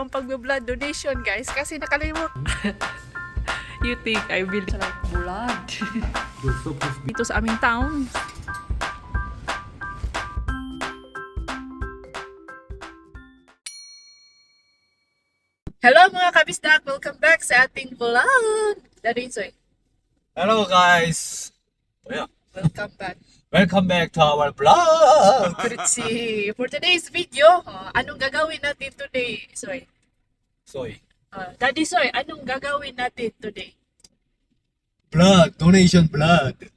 ang pag-blood donation, guys. Kasi nakalimut. you think I will like blood? Dito sa aming town. Hello mga kabisdak! Welcome back sa ating vlog! Daddy Soy, Hello guys. Oh, yeah. welcome back. Welcome back to our vlog. Kritsi! For today's video, uh, anong gagawin natin today, Soy? Soy. Uh, Daddy Soy, anong gagawin natin today? Blood. Donation blood.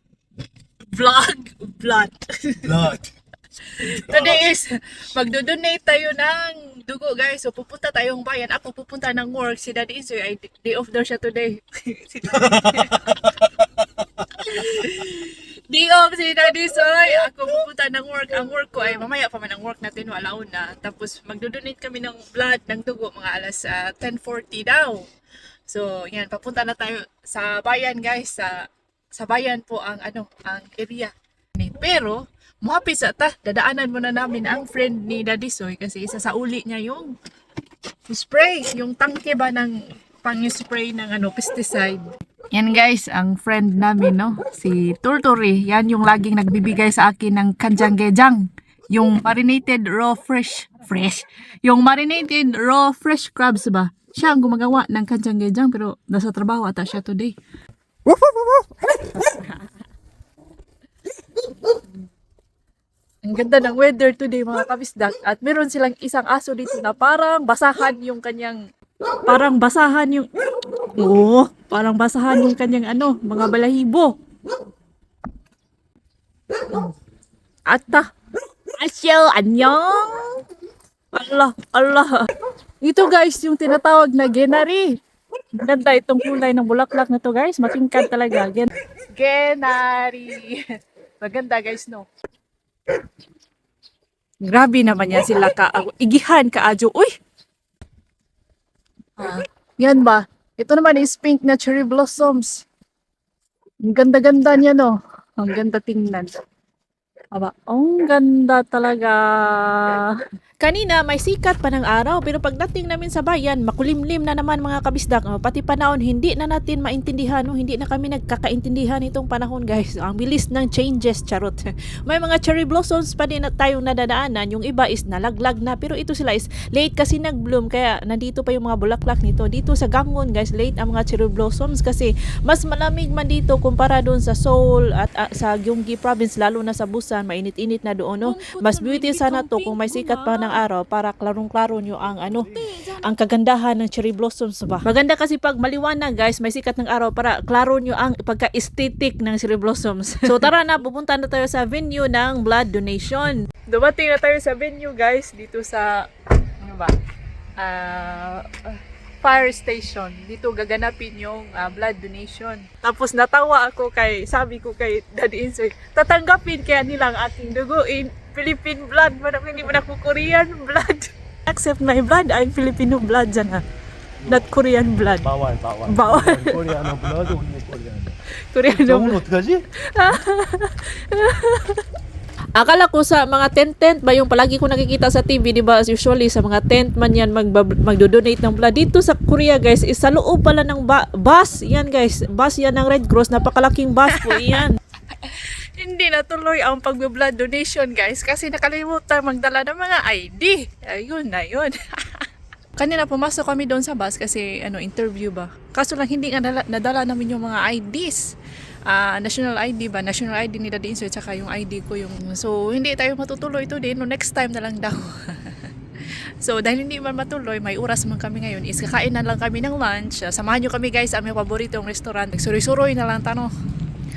Vlog! Blood! Blood. Today is, magdo-donate tayo ng dugo guys. So pupunta tayong bayan. Ako pupunta ng work. Si Daddy Insoy ay day off daw siya today. si Day off si Daddy Soy. Ako pupunta ng work. Ang work ko ay mamaya pa man ang work natin. Wala na. Tapos magdo-donate kami ng blood, ng dugo. Mga alas ah, 10.40 daw. So, yan. Papunta na tayo sa bayan guys. Sa, sa bayan po ang ano, ang area. Pero, muhapit sa ta, dadaanan muna namin ang friend ni Daddy Soy kasi isa sa uli niya yung spray, yung tangke ba ng pang-spray ng ano, pesticide. Yan guys, ang friend namin, no? Si Turturi. Yan yung laging nagbibigay sa akin ng kanjang-gejang. Yung marinated raw fresh. Fresh. Yung marinated raw fresh crabs ba? Siya ang gumagawa ng kanjang-gejang pero nasa trabaho ata siya today. Ang ganda ng weather today mga kabisdak at meron silang isang aso dito na parang basahan yung kanyang parang basahan yung Oo, parang basahan yung kanyang ano, mga balahibo. Ata. Asyo, anyong. Allah, Allah. Ito guys, yung tinatawag na genari. Ganda itong kulay ng bulaklak na to guys. Matingkad talaga. Gen genari. Maganda guys, no? Grabe naman yan sila ka. Igihan ka, Ajo. Uy! Ah, yan ba? Ito naman is pink na cherry blossoms. Ang ganda-ganda niya, no? Ang ganda tingnan. Aba, ang ganda talaga. Kanina, may sikat pa ng araw, pero pagdating namin sa bayan, makulimlim na naman mga kabisdak. Oh, pati panahon, hindi na natin maintindihan, no? hindi na kami nagkakaintindihan itong panahon, guys. Ang bilis ng changes, charot. May mga cherry blossoms pa din na tayong nadadaanan. Yung iba is nalaglag na, pero ito sila is late kasi nag-bloom, kaya nandito pa yung mga bulaklak nito. Dito sa Gangon, guys, late ang mga cherry blossoms kasi mas malamig man dito kumpara doon sa Seoul at ah, sa Gyeonggi province, lalo na sa Busan, mainit-init na doon, no? Mas beauty sana to kung may sikat pa ng araw para klarong-klaro nyo ang ano, ang kagandahan ng cherry blossoms ba. Maganda kasi pag maliwanag guys, may sikat ng araw para klaro nyo ang pagka-aesthetic ng cherry blossoms. So tara na, pupunta na tayo sa venue ng blood donation. Dumating na tayo sa venue guys, dito sa, ano ba, ah, fire station. Dito gaganapin yung ah, blood donation. Tapos natawa ako kay, sabi ko kay Daddy Insoy, tatanggapin kaya nila ang aking dugo in Philippine blood. Manang hindi man ako Korean blood. Accept my blood, I'm Filipino blood dyan ha. Not Korean blood. bawal, bawal. bawal. 코리아노 블러드, 우리 코리아노. Korean 정은 어떡하지? Akala ko sa mga tent-tent ba yung palagi ko nakikita sa TV, di ba? Usually sa mga tent man yan mag magdo-donate ng blood. Dito sa Korea guys, is sa loob pala ng ba- bus. Yan guys, bus yan ng Red Cross. Napakalaking bus po yan. Hindi natuloy ang pag-blood donation guys kasi nakalimutan magdala ng mga ID. Ayun na yun. Kanina pumasok kami doon sa bus kasi ano interview ba. Kaso lang hindi nga nadala namin yung mga IDs. Ah, national ID ba? National ID ni Daddy Insoy tsaka yung ID ko yung so hindi tayo matutuloy today no next time na lang daw. so dahil hindi man matuloy, may oras man kami ngayon is kakain na lang kami ng lunch. Ah, samahan nyo kami guys sa aming paboritong restaurant. Suroy-suroy na lang tano.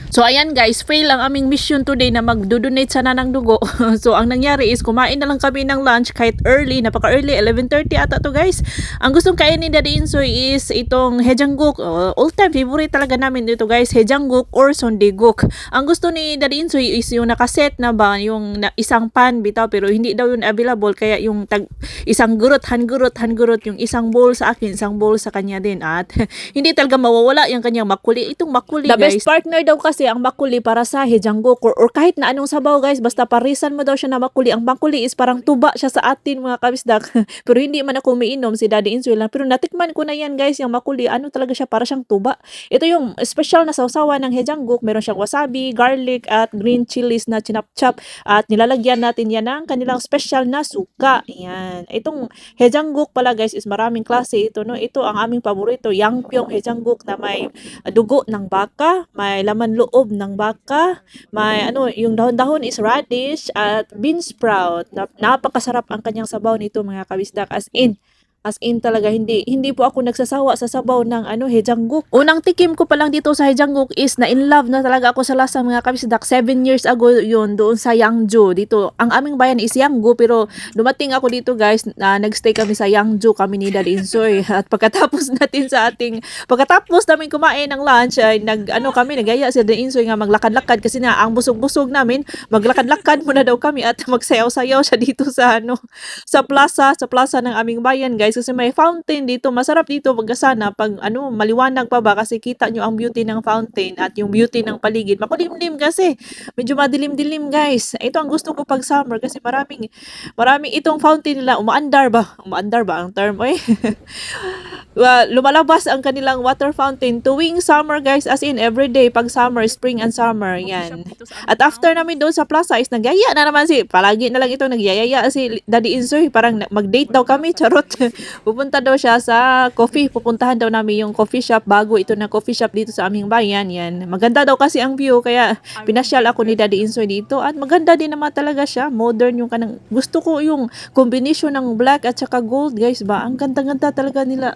So ayan guys, fail ang aming mission today na magdo-donate sana ng dugo. so ang nangyari is kumain na lang kami ng lunch kahit early, napaka-early, 11.30 ata to guys. Ang gustong kainin ni Daddy Insoy is itong hejangguk. Uh, all time favorite talaga namin dito guys, hejangguk or sondeguk. Ang gusto ni Daddy Insoy is yung nakaset na ba, yung na, isang pan bitaw pero hindi daw yun available kaya yung tag, isang gurot, hangurot, hangurot, yung isang bowl sa akin, isang bowl sa kanya din. At hindi talaga mawawala yung kanyang makuli. Itong makuli The guys. best partner daw kasi kasi ang makuli para sa hejangguk or, kahit na anong sabaw guys, basta parisan mo daw siya na makuli. Ang makuli is parang tuba siya sa atin mga kabisdak. pero hindi man ako umiinom si Daddy Insoy lang. Pero natikman ko na yan guys, yung makuli. Ano talaga siya para siyang tuba. Ito yung special na sausawan ng hejangguk. Meron siyang wasabi, garlic at green chilies na chinap-chop. At nilalagyan natin yan ng kanilang special na suka. Yan. Itong hejangguk pala guys is maraming klase ito no. Ito ang aming paborito, yangpyong hejangguk na may dugo ng baka, may laman loob ng baka, may ano, yung dahon-dahon is radish at bean sprout. Nap- napakasarap ang kanyang sabaw nito mga kabisdak as in. As in talaga hindi hindi po ako nagsasawa sa sabaw ng ano hejangguk. Unang tikim ko pa lang dito sa hejangguk is na in love na talaga ako sa lasa mga kabisdak. 7 years ago yun doon sa Yangju dito. Ang aming bayan is Yanggu pero dumating ako dito guys na nagstay kami sa Yangju kami ni Daddy Insoy at pagkatapos natin sa ating pagkatapos namin kumain ng lunch ay nag ano kami nagaya si Daddy Insoy nga maglakad-lakad kasi na ang busog-busog namin maglakad-lakad muna daw kami at magsayaw-sayaw siya dito sa ano sa plaza sa plaza ng aming bayan guys kasi may fountain dito masarap dito magkasana pag ano maliwanag pa ba? Kasi kita nyo ang beauty ng fountain at yung beauty ng paligid. Makulimlim kasi. Medyo madilim-dilim guys. Ito ang gusto ko pag summer kasi maraming maraming itong fountain nila. Umaandar ba? Umaandar ba ang term? Eh Wa- lumalabas ang kanilang water fountain tuwing summer guys. As in everyday pag summer spring and summer. Yan. at after namin doon sa plaza is nagyaya na naman si palagi na lang ito nagyayaya si Daddy Insoy. Parang mag-date daw kami charot pupunta daw siya sa coffee. Pupuntahan daw namin yung coffee shop. Bago ito na coffee shop dito sa aming bayan. Yan. Maganda daw kasi ang view. Kaya pinasyal ako ni Daddy Insoy dito. At maganda din naman talaga siya. Modern yung kanang gusto ko yung combination ng black at saka gold guys ba? Ang ganda-ganda talaga nila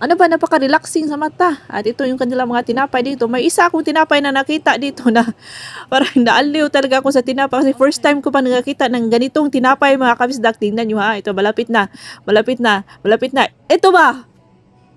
ano ba, napaka-relaxing sa mata. At ito yung kanilang mga tinapay dito. May isa akong tinapay na nakita dito na parang naaliw talaga ako sa tinapay. Kasi first time ko pa nakakita ng ganitong tinapay mga kabisdak. Tingnan nyo ha. Ito, malapit na. Malapit na. Malapit na. Ito ba?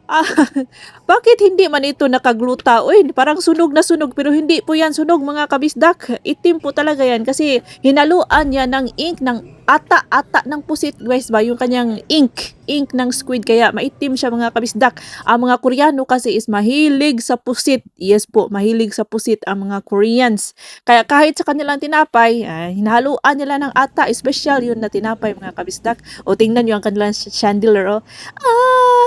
Ah, bakit hindi man ito nakagluta? Uy, parang sunog na sunog pero hindi po yan sunog mga kabisdak. Itim po talaga yan kasi hinaluan yan ng ink ng ata-ata ng pusit guys ba? Yung kanyang ink ink ng squid. Kaya maitim siya mga kabisdak. Ang mga Koreano kasi is mahilig sa pusit. Yes po mahilig sa pusit ang mga Koreans. Kaya kahit sa kanilang tinapay ah, hinahaluan nila ng ata special yun na tinapay mga kabisdak. O tingnan nyo ang kanilang chandelier oh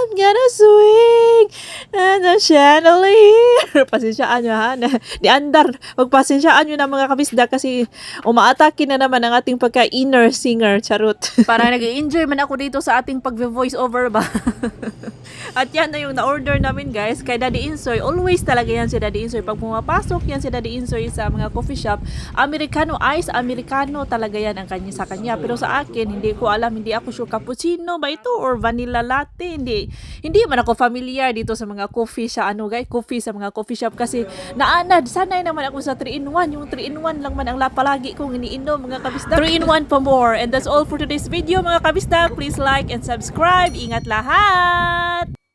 I'm gonna swing and the chandelier pasensyaan nyo ha di andar magpasensyaan nyo na mga kabisdak kasi umaatake na naman ang ating pagka-inner singer, charot. Parang nag enjoy man ako dito sa ating pag-voice over ba? At yan na yung na-order namin guys kay Daddy Insoy. Always talaga yan si Daddy Insoy. Pag pumapasok yan si Daddy Insoy sa mga coffee shop, Americano ice, Americano talaga yan ang kanya sa kanya. Pero sa akin, hindi ko alam, hindi ako sure cappuccino ba ito or vanilla latte. Hindi, hindi man ako familiar dito sa mga coffee sa ano guys, coffee sa mga coffee shop kasi naanad, sanay naman ako sa 3-in-1. Yung 3-in-1 lang man ang la- palagi kong iniinom mga kabisdak. 3-in-1 pa more. And that's all for today's video mga kabisdak. Please like and subscribe. Ingat lahat!